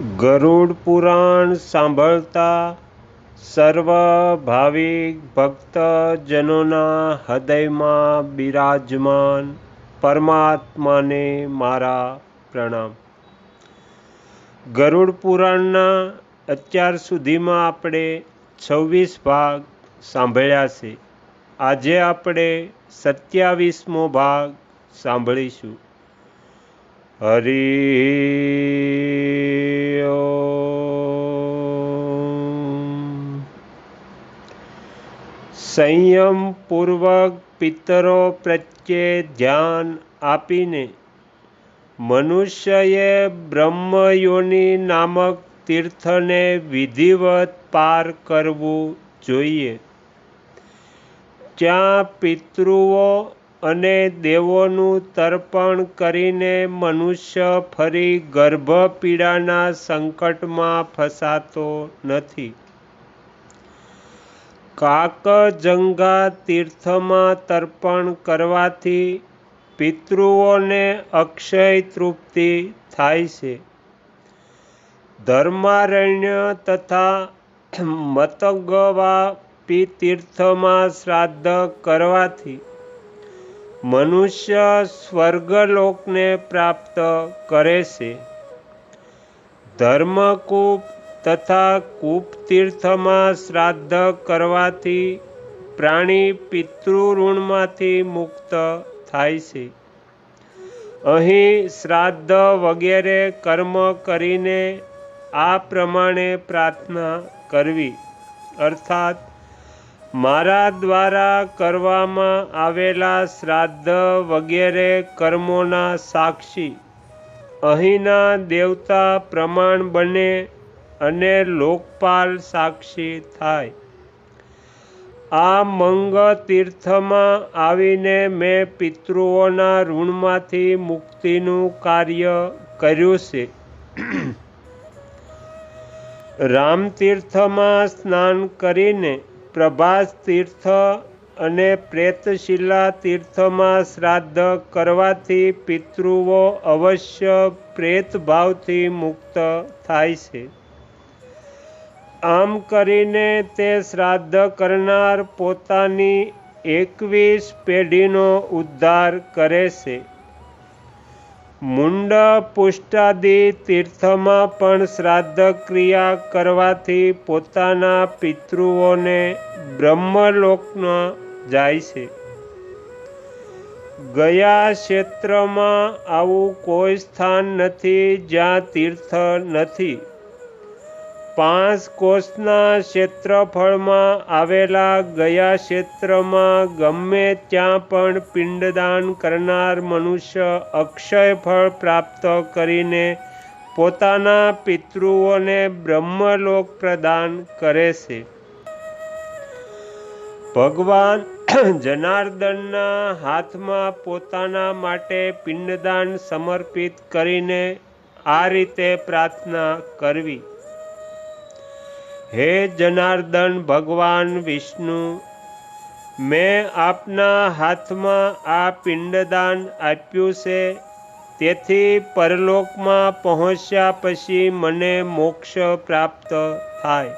ગરુડ પુરાણ સાંભળતા સર્વ ભાવિક ભક્તજનોના હૃદયમાં બિરાજમાન પરમાત્માને મારા પ્રણામ. ગરુડ પુરાણના અત્યાર સુધીમાં આપણે છવ્વીસ ભાગ સાંભળ્યા છે. આજે આપણે સત્યાવીસમો ભાગ સાંભળીશું. હરિ સંયમપૂર્વક પિતરો પ્રત્યે ધ્યાન આપીને મનુષ્યએ બ્રહ્મયોની નામક તીર્થને વિધિવત પાર કરવું જોઈએ ત્યાં પિતૃઓ અને દેવોનું તર્પણ કરીને મનુષ્ય ફરી ગર્ભપીડાના સંકટમાં ફસાતો નથી. કાકજંગા તીર્થમાં તર્પણ કરવાથી પિતૃઓને અક્ષય તૃપ્તિ થાય છે. ધર્મારણ્ય તથા મતગવા તીર્થમાં શ્રાદ્ધ કરવાથી મનુષ્ય સ્વર્ગલોકને પ્રાપ્ત કરે છે. ધર્મકૂપ તથા કૂપતીર્થમાં શ્રાદ્ધ કરવાથી પ્રાણી પિતૃઋણમાંથી મુક્ત થાય છે. અહીં શ્રાદ્ધ વગેરે કર્મ કરીને આ પ્રમાણે પ્રાર્થના કરવી, અર્થાત મારા દ્વારા કરવામાં આવેલા શ્રાદ્ધ વગેરે કર્મોના સાક્ષી. અહીંના દેવતા પ્રમાણ બને અને લોકપાલ સાક્ષી થાય. આ મંગ તીર્થમાં આવીને મેં પિતૃઓના ઋણમાંથી મુક્તિનું કાર્ય કર્યું છે. રામતીર્થમાં સ્નાન કરીને પ્રભાસ તીર્થ અને પ્રેતશિલા તીર્થમાં શ્રાદ્ધ કરવાથી પિતૃઓ અવશ્ય પ્રેત ભાવથી મુક્ત થાય છે. આમ કરીને તે શ્રાદ્ધ કરનાર પોતાની એકવીસ પેઢીનો ઉદ્ધાર કરે છે. મુંડ પુષ્ટાદિ તીર્થમાં પણ શ્રાદ્ધ ક્રિયા કરવાથી પોતાના પિતૃઓને બ્રહ્મલોકમાં જાય છે. ગયા ક્ષેત્રમાં આવું કોઈ સ્થાન નથી જ્યાં તીર્થ નથી. પાંચ કોષના ક્ષેત્રફળમાં આવેલા ગયા ક્ષેત્રમાં ગમે ત્યાં પણ પિંડદાન કરનાર મનુષ્ય અક્ષય ફળ પ્રાપ્ત કરીને પોતાના પિતૃઓને બ્રહ્મલોક પ્રદાન કરે છે. ભગવાન જનાર્દનના હાથમાં પોતાના માટે પિંડદાન સમર્પિત કરીને આ રીતે પ્રાર્થના કરવી. હે જનાર્દન ભગવાન વિષ્ણુ, મેં આપના હાથમાં આ પિંડદાન આપ્યું છે. તેથી પરલોકમાં પહોંચ્યા પછી મને મોક્ષ પ્રાપ્ત થાય.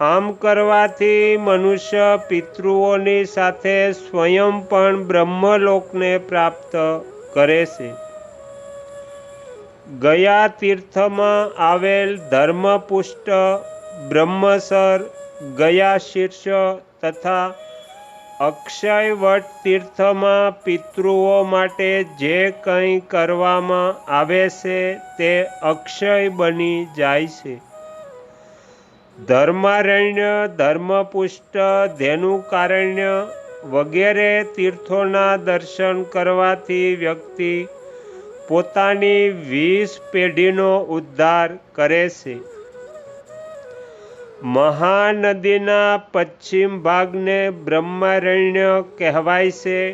આમ કરવાથી મનુષ્ય પિતૃઓની સાથે સ્વયં પણ બ્રહ્મલોકને પ્રાપ્ત કરે છે. ગયા તીર્થમાં આવેલ ધર્મપુષ્ટ બ્રહ્મસર, ગયા શીર્ષ તથા અક્ષયવટ તીર્થમાં પિતૃઓ માટે જે કંઈ કરવામાં આવે છે તે અક્ષય બની જાય છે. ધર્મારણ્ય, ધર્મપુષ્ટ, ધેનુકારણ્ય વગેરે તીર્થોના દર્શન કરવાથી વ્યક્તિ પોતાની વીસ પેઢીનો ઉદ્ધાર કરે છે. મહાનદીના પશ્ચિમ ભાગને બ્રહ્મારણ્ય કહેવાય છે.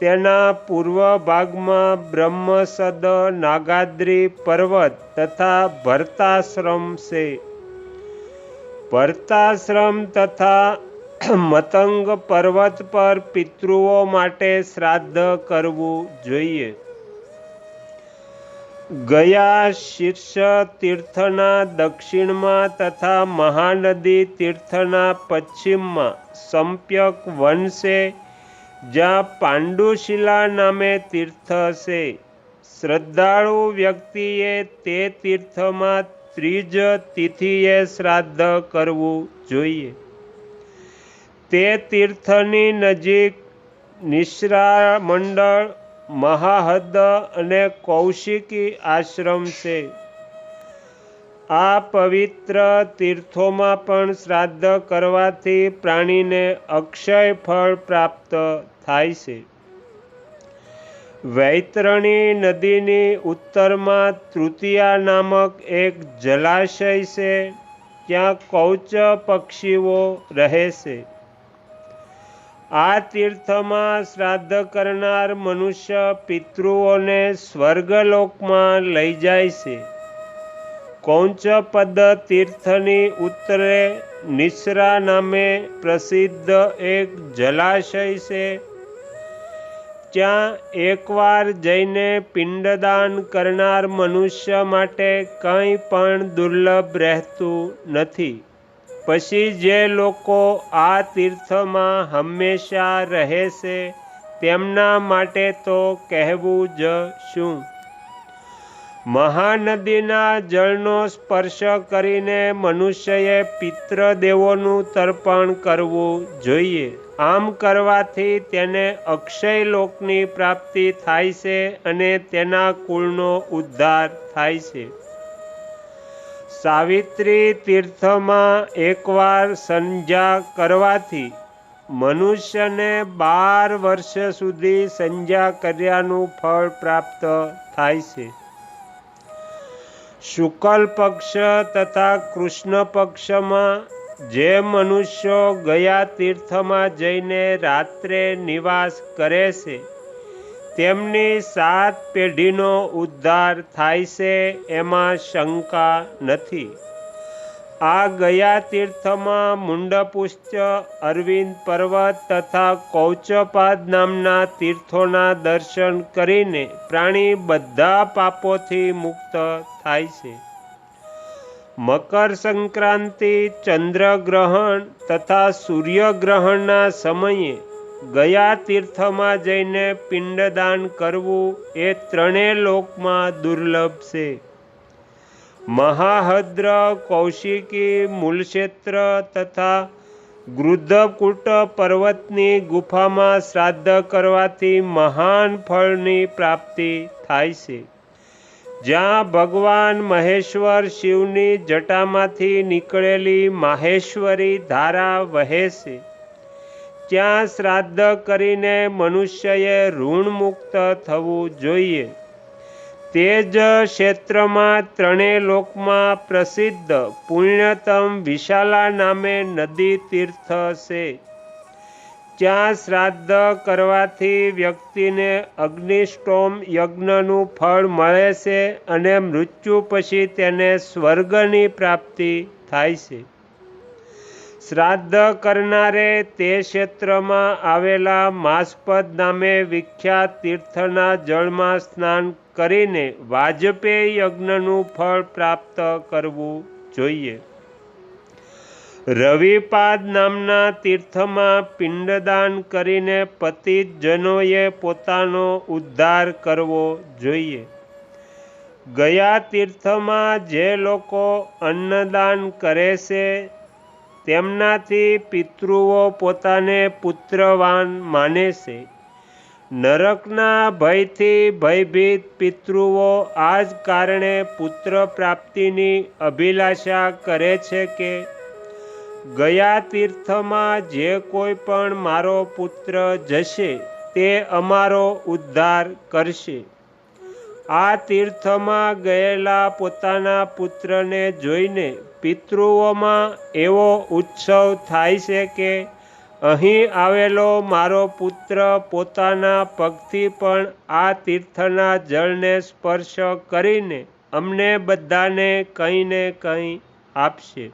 તેના પૂર્વ ભાગમાં બ્રહ્મસદ, નાગાદ્રી પર્વત તથા ભરતાશ્રમ છે. ભરતાશ્રમ તથા મતંગ પર્વત પર પિતૃઓ માટે શ્રાદ્ધ કરવું જોઈએ. ગયા શીર્ષ તીર્થના દક્ષિણમાં તથા મહાનદી તીર્થના પશ્ચિમમાં સંપ્યક છે જ્યાં પાંડુશિલા નામે તીર્થ છે શ્રદ્ધાળુ વ્યક્તિએ તે તીર્થમાં ત્રીજ તિથિએ શ્રાદ્ધ કરવું જોઈએ. તે તીર્થની નજીક નિશ્રા મંડળ મહાહદ અને કૌશિકી આશ્રમ છે. આ પવિત્ર તીર્થોમાં પણ શ્રાદ્ધ કરવાથી પ્રાણીને અક્ષય ફળ પ્રાપ્ત થાય છે. વૈતરણી નદીની ઉત્તરમાં તૃતીયા નામક એક જલાશય છે. ત્યાં કૌચ પક્ષીઓ રહે છે. આ તીર્થમાં શ્રાદ્ધ કરનાર મનુષ્ય પિતૃઓને સ્વર્ગલોકમાં લઈ જાય છે. કૌંચપદ તીર્થની ઉત્તરે નિશ્રા નામે પ્રસિદ્ધ એક જલાશય છે. ત્યાં એકવાર જઈને પિંડદાન કરનાર મનુષ્ય માટે કંઈ પણ દુર્લભ રહેતું નથી. પછી જે લોકો આ તીર્થમાં હંમેશા રહે છે, તેમના માટે તો કહેવું જ શું? મહાનદીના જળનો સ્પર્શ કરીને મનુષ્યએ પિતૃદેવોનું તર્પણ કરવું જોઈએ. આમ કરવાથી તેને અક્ષય લોકની પ્રાપ્તિ થાય છે અને તેના કુળનો ઉદ્ધાર થાય છે. સાવિત્રી તીર્થમાં એકવાર સંજા કરવાથી મનુષ્યને બાર વર્ષ સુધી સંજા કર્યાનું ફળ પ્રાપ્ત થાય છે. શુકલ પક્ષ તથા કૃષ્ણ પક્ષમાં જે મનુષ્યો ગયા તીર્થમાં જઈને રાત્રે નિવાસ કરે છે તેમની સાત પેઢીનો ઉદ્ધાર થાય છે એમાં શંકા નથી. આ ગયા તીર્થમાં મુંડપુષ્ચ અરવિંદ પર્વત તથા કૌચપાદ નામના તીર્થોના દર્શન કરીને પ્રાણી બધા પાપોથી મુક્ત થાય છે. મકર સંક્રાંતિ ચંદ્રગ્રહણ તથા સૂર્યગ્રહણના સમયે ગયા તીર્થમાં જઈને પિંડદાન કરવું એ ત્રણેય લોકમાં દુર્લભ છે. મહાહદ્ર કૌશિકી મૂલક્ષેત્ર તથા ગૃદ્ધકૂટ પર્વતની ગુફામાં શ્રાદ્ધ કરવાથી મહાન ફળની પ્રાપ્તિ થાય છે. જ્યાં ભગવાન મહેશ્વર શિવની જટામાંથી નીકળેલી માહેશ્વરી ધારા વહે છે. ત્યાં શ્રાદ્ધ કરીને મનુષ્યએ ઋણમુક્ત થવું જોઈએ. તે જ ક્ષેત્રમાં ત્રણેય લોકમાં પ્રસિદ્ધ પુણ્યતમ વિશાલા નામે નદી તીર્થ છે. ત્યાં શ્રાદ્ધ કરવાથી વ્યક્તિને અગ્નિષ્ટોમ યજ્ઞનું ફળ મળે છે અને મૃત્યુ પછી તેને સ્વર્ગની પ્રાપ્તિ થાય છે. શ્રાદ્ધ કરનારે તે ક્ષેત્રમાં આવેલા માસ્પદ નામે વિખ્યાત તીર્થના જળમાં સ્નાન કરીને વાજપેયી યજ્ઞનું ફળ પ્રાપ્ત કરવું જોઈએ. રવિપાદ નામના તીર્થમાં પિંડદાન કરીને પતિત જનોએ પોતાનો ઉદ્ધાર કરવો જોઈએ. ગયા તીર્થમાં જે લોકો અન્નદાન કરે છે તેમનાથી પિતૃઓ પોતાને પુત્રવાન માને છે. નરકના ભયથી ભયભીત પિતૃઓ આ જ કારણે પુત્ર પ્રાપ્તિની અભિલાષા કરે છે કે, ગયા તીર્થમાં જે કોઈ પણ મારો પુત્ર જશે તે અમારો ઉદ્ધાર કરશે. આ તીર્થમાં ગયેલા પોતાના પુત્રને જોઈને પિતૃઓમાં એવો ઉત્સવ થાય છે કે અહીં આવેલો મારો પુત્ર પોતાના પગથી પણ આ તીર્થના જળને સ્પર્શ કરીને અમને બધાને કંઈ ને કંઈ આપશે.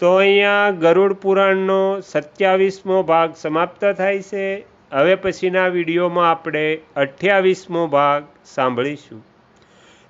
તો અહીંયા ગરુડ પુરાણનો સત્યાવીસમો ભાગ સમાપ્ત થાય છે. હવે પછીના વિડીયોમાં આપણે અઠ્યાવીસમો ભાગ સાંભળીશું.